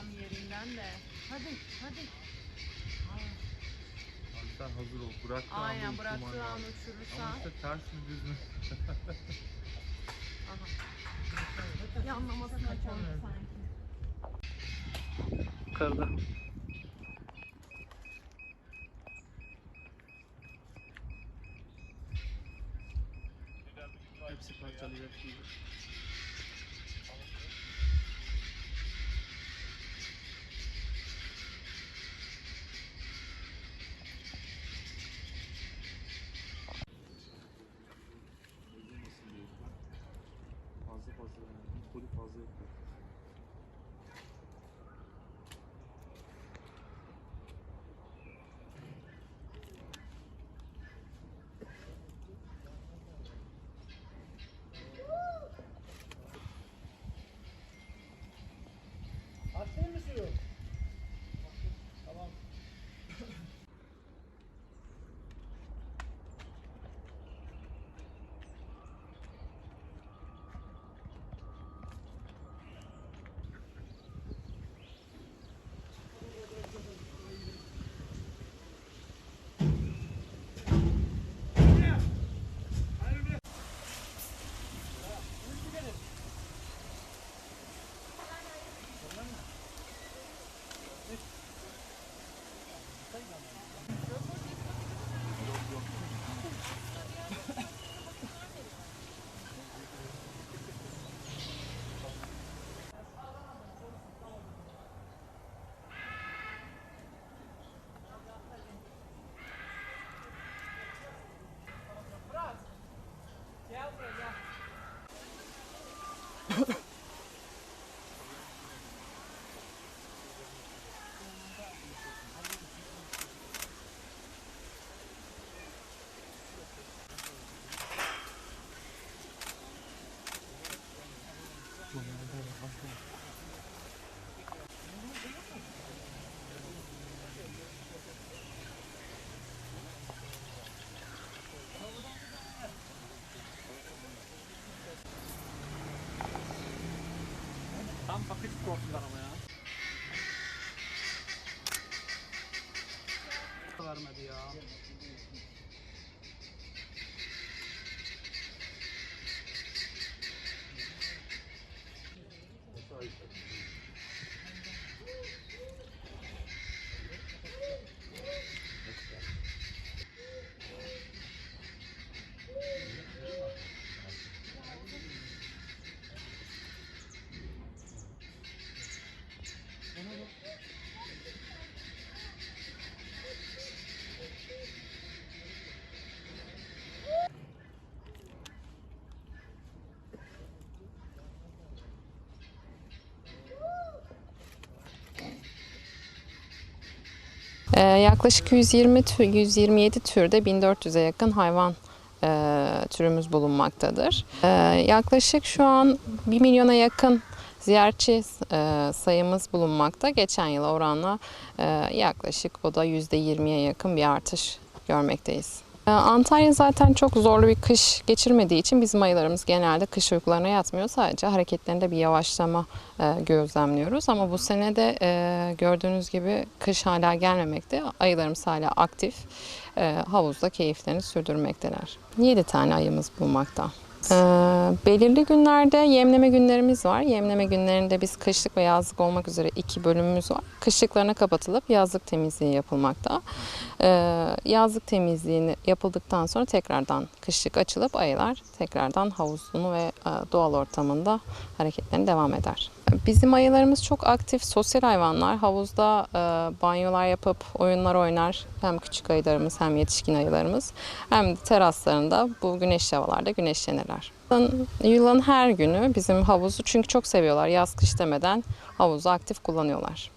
sen de. Hadi hadi. Sen hazır ol. Bıraktığı anda Aynen uçurman bıraktığı an lazım. uçurursan. Ama işte ters mi düz mü? Yanlamasına koydu sanki. Kırdı. Hepsi parçalayacak gibi. it. 我们在这。Tam paket korktular ama ya. Vermedi ya. Ee, yaklaşık 120 tür, 127 türde 1400'e yakın hayvan e, türümüz bulunmaktadır. Ee, yaklaşık şu an 1 milyona yakın ziyaretçi e, sayımız bulunmakta. Geçen yıla oranla e, yaklaşık o da %20'ye yakın bir artış görmekteyiz. Ee, Antalya zaten çok zorlu bir kış geçirmediği için bizim ayılarımız genelde kış uykularına yatmıyor. Sadece hareketlerinde bir yavaşlama e, gözlemliyoruz. Ama bu sene de e, gördüğünüz gibi kış hala gelmemekte. Ayılarımız hala aktif. E, havuzda keyiflerini sürdürmekteler. 7 tane ayımız bulmakta. Ee, belirli günlerde yemleme günlerimiz var. Yemleme günlerinde biz kışlık ve yazlık olmak üzere iki bölümümüz var. Kışlıklarına kapatılıp yazlık temizliği yapılmakta. Ee, yazlık temizliğini yapıldıktan sonra tekrardan kışlık açılıp ayılar tekrardan havuzunu ve e, doğal ortamında hareketlerine devam eder. Bizim ayılarımız çok aktif, sosyal hayvanlar. Havuzda e, banyolar yapıp oyunlar oynar. Hem küçük ayılarımız hem yetişkin ayılarımız. Hem de teraslarında bu güneşli havalarda güneşlenirler. Yılın- Yılın her günü bizim havuzu çünkü çok seviyorlar. Yaz kış demeden havuzu aktif kullanıyorlar.